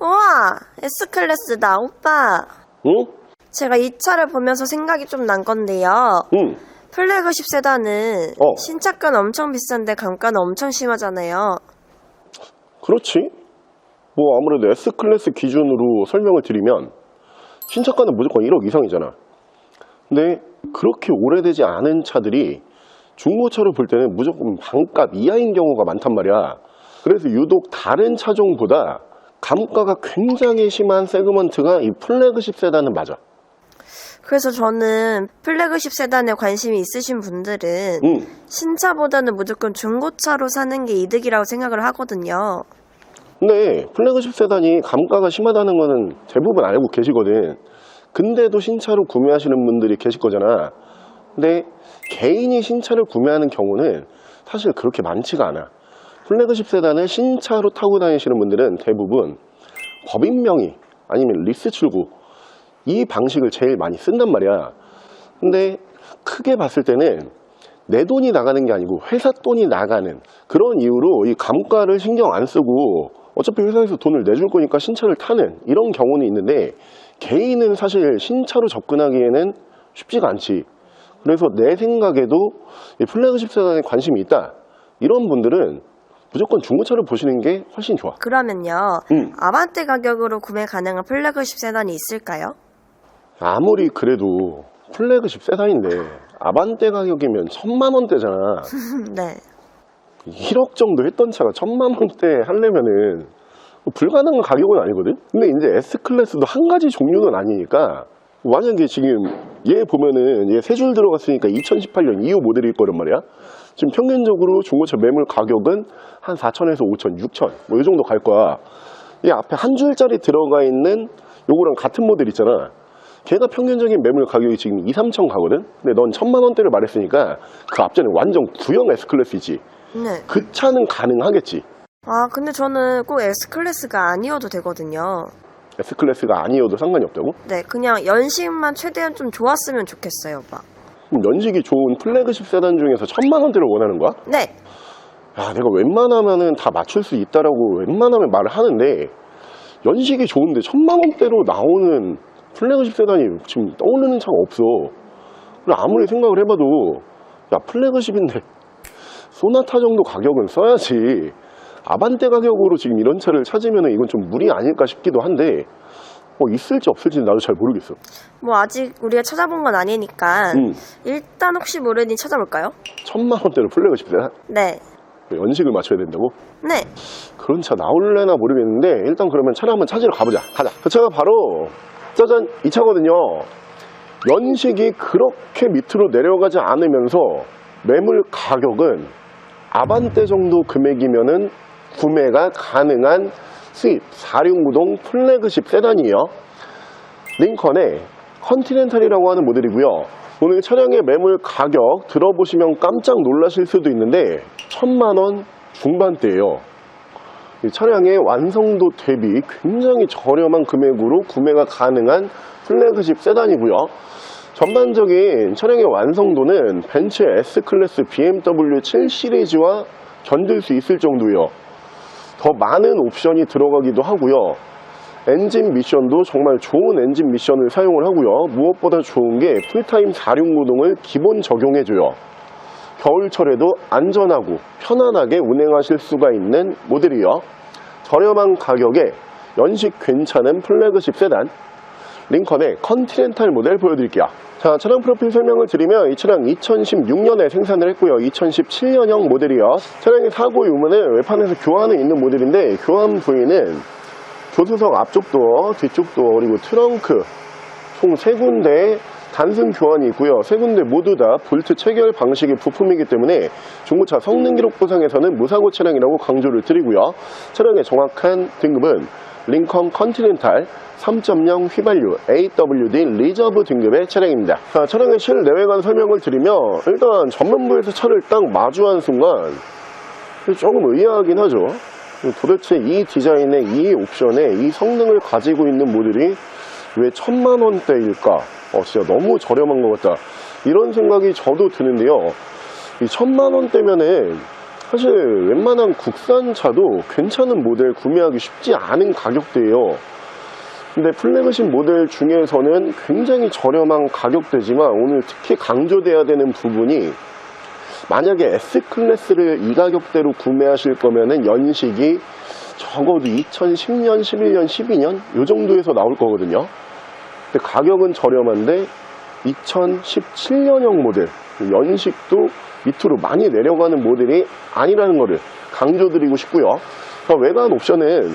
우와, S클래스다, 오빠. 응? 제가 이 차를 보면서 생각이 좀 난 건데요. 응. 플래그십 세단은 어. 신차가는 엄청 비싼데 감가는 엄청 심하잖아요. 그렇지. 뭐 아무래도 S클래스 기준으로 설명을 드리면 신차가는 무조건 1억 이상이잖아. 근데 그렇게 오래되지 않은 차들이 중고차로 볼 때는 무조건 반값 이하인 경우가 많단 말이야. 그래서 유독 다른 차종보다 감가가 굉장히 심한 세그먼트가 이 플래그십 세단은 맞아. 그래서 저는 플래그십 세단에 관심이 있으신 분들은 응. 신차보다는 무조건 중고차로 사는 게 이득이라고 생각을 하거든요. 근데 플래그십 세단이 감가가 심하다는 거는 대부분 알고 계시거든. 근데도 신차로 구매하시는 분들이 계실 거잖아. 근데 개인이 신차를 구매하는 경우는 사실 그렇게 많지가 않아. 플래그십 세단을 신차로 타고 다니시는 분들은 대부분 법인 명의 아니면 리스 출구 이 방식을 제일 많이 쓴단 말이야. 근데 크게 봤을 때는 내 돈이 나가는 게 아니고 회사 돈이 나가는 그런 이유로 이 감가를 신경 안 쓰고 어차피 회사에서 돈을 내줄 거니까 신차를 타는 이런 경우는 있는데 개인은 사실 신차로 접근하기에는 쉽지가 않지. 그래서 내 생각에도 이 플래그십 세단에 관심이 있다. 이런 분들은 무조건 중고차를 보시는 게 훨씬 좋아. 그러면요, 음. 아반떼 가격으로 구매 가능한 플래그십 세단이 있을까요? 아무리 그래도 플래그십 세단인데 아반떼 가격이면 천만 원대잖아. 네. 1억 정도 했던 차가 천만 원대 하려면은 뭐 불가능한 가격은 아니거든? 근데 이제 S클래스도 한 가지 종류는 아니니까 만약에 지금 얘 보면은 얘 세 줄 들어갔으니까 2018년 2호 모델일 거란 말이야. 지금 평균적으로 중고차 매물 가격은 한 4천에서 5천, 6천 뭐 이 정도 갈 거야. 이 앞에 한 줄짜리 들어가 있는 요거랑 같은 모델 있잖아. 걔가 평균적인 매물 가격이 지금 2, 3천 가거든? 근데 넌 천만 원대를 말했으니까 그 앞전에 완전 구형 S클래스이지. 네. 그 차는 가능하겠지. 아, 근데 저는 꼭 S클래스가 아니어도 되거든요. S클래스가 아니어도 상관이 없다고? 네, 그냥 연식만 최대한 좀 좋았으면 좋겠어요, 오빠. 그럼 연식이 좋은 플래그십 세단 중에서 천만 원대를 원하는 거야? 네. 야, 내가 웬만하면은 다 맞출 수 있다라고 웬만하면 말을 하는데 연식이 좋은데 천만 원대로 나오는 플래그십 세단이 지금 떠오르는 차가 없어. 그래, 아무리 생각을 해봐도 야 플래그십인데 소나타 정도 가격은 써야지. 아반떼 가격으로 지금 이런 차를 찾으면 이건 좀 무리 아닐까 싶기도 한데 뭐 있을지 없을지 나도 잘 모르겠어. 뭐 아직 우리가 찾아본 건 아니니까 음. 일단 혹시 모르니 찾아볼까요? 천만 원대로 플래그십 세단 네. 연식을 맞춰야 된다고? 네. 그런 차 나올래나 모르겠는데 일단 그러면 차를 한번 찾으러 가보자 가자 그 차가 바로 짜잔 이 차거든요 연식이 그렇게 밑으로 내려가지 않으면서 매물 가격은 아반떼 정도 금액이면은 구매가 가능한 수입 4륜구동 플래그십 세단이에요 링컨의 컨티넨탈이라고 하는 모델이고요. 오늘 차량의 매물 가격 들어보시면 깜짝 놀라실 수도 있는데 천만 원 중반대예요. 이 차량의 완성도 대비 굉장히 저렴한 금액으로 구매가 가능한 플래그십 세단이고요. 전반적인 차량의 완성도는 벤츠 S클래스 BMW 7 시리즈와 견딜 수 있을 정도예요. 더 많은 옵션이 들어가기도 하고요. 엔진 미션도 정말 좋은 엔진 미션을 사용을 하고요. 무엇보다 좋은 게 풀타임 4륜구동을 기본 적용해줘요. 겨울철에도 안전하고 편안하게 운행하실 수가 있는 모델이요. 저렴한 가격에 연식 괜찮은 플래그십 세단 링컨의 컨티넨탈 모델 보여드릴게요. 자, 차량 프로필 설명을 드리면 이 차량 2016년에 생산을 했고요. 2017년형 모델이요. 차량의 사고 유무는 외판에서 교환은 있는 모델인데 교환 부위는 조수석 앞쪽 도어, 뒤쪽 도어, 그리고 트렁크 총세 군데 단순 교환이 있고요. 세 군데 모두 다 볼트 체결 방식의 부품이기 때문에 중고차 성능 기록 보상에서는 무사고 차량이라고 강조를 드리고요. 차량의 정확한 등급은 링컨 컨티넨탈 3.0 휘발유 AWD 리저브 등급의 차량입니다. 자, 차량의 실내외관 설명을 드리면 일단 전면부에서 차를 딱 마주한 순간 조금 의아하긴 하죠. 도대체 이 디자인의 이 옵션에 이 성능을 가지고 있는 모델이 왜 천만 원대일까? 어, 진짜 너무 저렴한 것 같다. 이런 생각이 저도 드는데요. 이 천만 원대면은 사실 웬만한 국산 차도 괜찮은 모델 구매하기 쉽지 않은 가격대예요. 근데 플래그십 모델 중에서는 굉장히 저렴한 가격대지만 오늘 특히 강조돼야 되는 부분이 만약에 S클래스를 이 가격대로 구매하실 거면은 연식이 적어도 2010년, 11년, 12년 요 정도에서 나올 거거든요. 근데 가격은 저렴한데 2017년형 모델 연식도 밑으로 많이 내려가는 모델이 아니라는 것을 강조드리고 싶고요. 그 외관 옵션은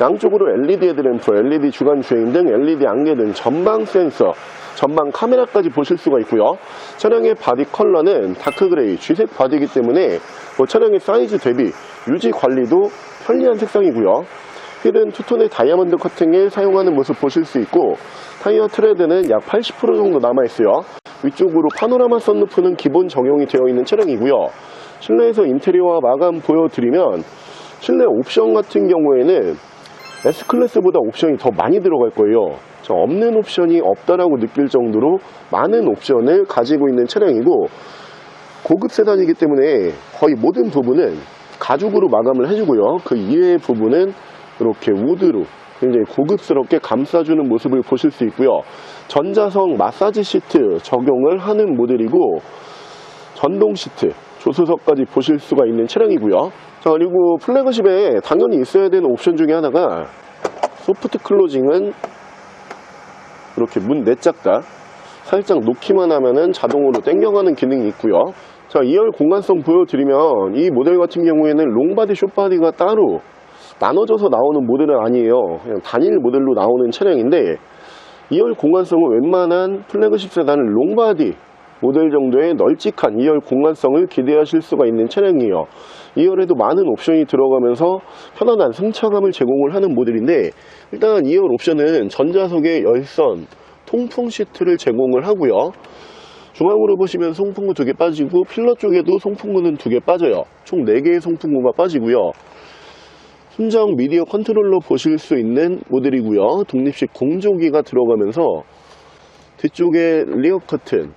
양쪽으로 LED 헤드램프, LED 주간 주행 등 LED 안개 등 전방 센서, 전방 카메라까지 보실 수가 있고요. 차량의 바디 컬러는 다크 그레이, 쥐색 바디이기 때문에 뭐 차량의 사이즈 대비 유지 관리도 편리한 색상이고요. 휠은 투톤의 다이아몬드 커팅에 사용하는 모습 보실 수 있고 타이어 트레드는 약 80% 정도 남아있어요. 위쪽으로 파노라마 썬루프는 기본 적용이 되어 있는 차량이고요. 실내에서 인테리어와 마감 보여드리면 실내 옵션 같은 경우에는 S클래스보다 옵션이 더 많이 들어갈 거예요. 저 없는 옵션이 없다라고 느낄 정도로 많은 옵션을 가지고 있는 차량이고 고급 세단이기 때문에 거의 모든 부분은 가죽으로 마감을 해주고요. 그 이외의 부분은 이렇게 우드로 굉장히 고급스럽게 감싸주는 모습을 보실 수 있고요. 전자성 마사지 시트 적용을 하는 모델이고 전동 시트, 조수석까지 보실 수가 있는 차량이고요. 자, 그리고 플래그십에 당연히 있어야 되는 옵션 중에 하나가 소프트 클로징은 이렇게 문 내짝다 살짝 놓기만 하면은 자동으로 당겨가는 기능이 있고요. 자, 2열 공간성 보여드리면 이 모델 같은 경우에는 롱바디, 숏바디가 따로 나눠져서 나오는 모델은 아니에요. 그냥 단일 모델로 나오는 차량인데 2열 공간성은 웬만한 플래그십 세단은 롱바디 모델 정도의 널찍한 2열 공간성을 기대하실 수가 있는 차량이에요. 2열에도 많은 옵션이 들어가면서 편안한 승차감을 제공을 하는 모델인데 일단 2열 옵션은 전자석에 열선, 통풍 시트를 제공을 하고요. 중앙으로 보시면 송풍구 두 개 빠지고 필러 쪽에도 송풍구는 두 개 빠져요. 총 4개의 송풍구가 빠지고요. 순정 미디어 컨트롤러 보실 수 있는 모델이고요. 독립식 공조기가 들어가면서 뒤쪽에 리어 커튼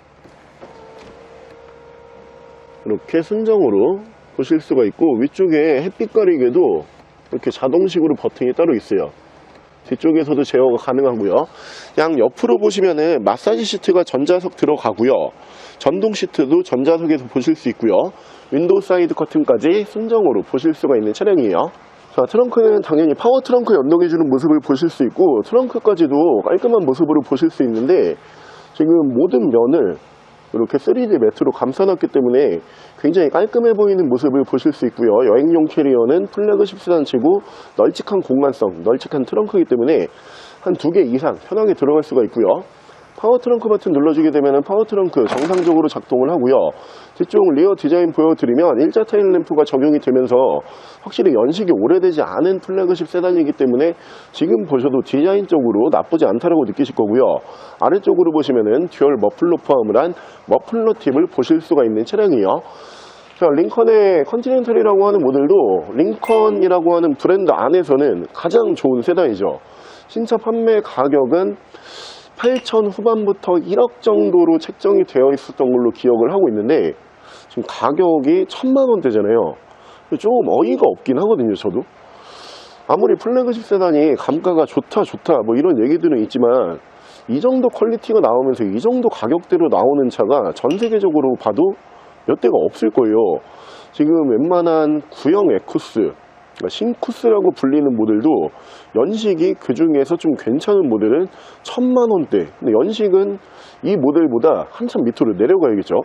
이렇게 순정으로 보실 수가 있고 위쪽에 햇빛 가리개도 이렇게 자동식으로 버튼이 따로 있어요. 뒤쪽에서도 제어가 가능하고요. 양 옆으로 보시면은 마사지 시트가 전자석 들어가고요. 전동 시트도 전자석에서 보실 수 있고요. 윈도우 사이드 커튼까지 순정으로 보실 수가 있는 차량이에요. 자, 트렁크는 당연히 파워 트렁크 연동해주는 모습을 보실 수 있고 트렁크까지도 깔끔한 모습으로 보실 수 있는데 지금 모든 면을 이렇게 3D 매트로 감싸놨기 때문에 굉장히 깔끔해 보이는 모습을 보실 수 있고요. 여행용 캐리어는 플래그십 세단치고 널찍한 공간성, 널찍한 트렁크이기 때문에 한 두 개 이상 편하게 들어갈 수가 있고요. 파워 트렁크 버튼 눌러주게 되면 파워 트렁크 정상적으로 작동을 하고요. 뒤쪽 리어 디자인 보여드리면 일자 테일 램프가 적용이 되면서 확실히 연식이 오래되지 않은 플래그십 세단이기 때문에 지금 보셔도 디자인적으로 나쁘지 않다라고 느끼실 거고요. 아래쪽으로 보시면은 듀얼 머플러 포함을 한 머플러 팁을 보실 수가 있는 차량이에요. 자, 링컨의 컨티넨탈이라고 하는 모델도 링컨이라고 하는 브랜드 안에서는 가장 좋은 세단이죠. 신차 판매 가격은 8천 후반부터 1억 정도로 책정이 되어 있었던 걸로 기억을 하고 있는데 지금 가격이 천만 원대잖아요. 좀 어이가 없긴 하거든요, 저도. 아무리 플래그십 세단이 감가가 좋다 좋다 뭐 이런 얘기들은 있지만 이 정도 퀄리티가 나오면서 이 정도 가격대로 나오는 차가 전 세계적으로 봐도 몇 대가 없을 거예요. 지금 웬만한 구형 에쿠스, 신쿠스라고 불리는 모델도 연식이 그 중에서 좀 괜찮은 모델은 천만 원대. 근데 연식은 이 모델보다 한참 밑으로 내려가야겠죠.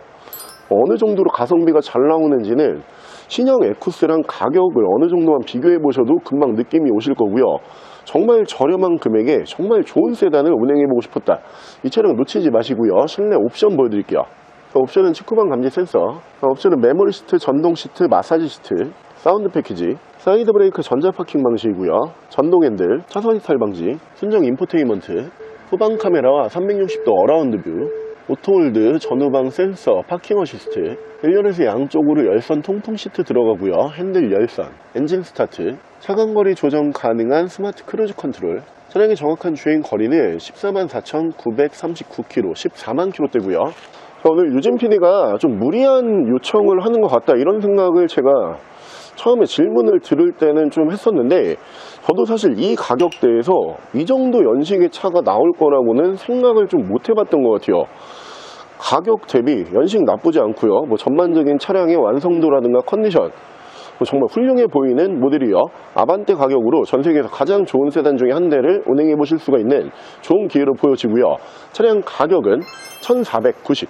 어느 정도로 가성비가 잘 나오는지는 신형 에쿠스랑 가격을 어느 정도만 비교해 보셔도 금방 느낌이 오실 거고요. 정말 저렴한 금액에 정말 좋은 세단을 운행해 보고 싶었다. 이 차량 놓치지 마시고요. 실내 옵션 보여드릴게요. 옵션은 직후방 감지 센서, 옵션은 메모리 시트, 전동 시트, 마사지 시트, 사운드 패키지, 사이드 브레이크 전자 파킹 방식이고요. 전동 핸들, 차선 이탈 방지, 순정 인포테인먼트, 후방 카메라와 360도 어라운드 뷰, 오토홀드, 전후방 센서, 파킹 어시스트, 1열에서 양쪽으로 열선 통풍 시트 들어가고요. 핸들 열선, 엔진 스타트, 차간거리 조정 가능한 스마트 크루즈 컨트롤, 차량의 정확한 주행 거리는 14만 4,939km, 14만 km대고요. 오늘 유진 PD가 좀 무리한 요청을 하는 것 같다 이런 생각을 제가 처음에 질문을 들을 때는 좀 했었는데 저도 사실 이 가격대에서 이 정도 연식의 차가 나올 거라고는 생각을 좀 못 해봤던 것 같아요. 가격 대비 연식 나쁘지 않고요. 뭐 전반적인 차량의 완성도라든가 컨디션 뭐 정말 훌륭해 보이는 모델이요. 아반떼 가격으로 전 세계에서 가장 좋은 세단 중에 한 대를 운행해 보실 수가 있는 좋은 기회로 보여지고요. 차량 가격은 1,490,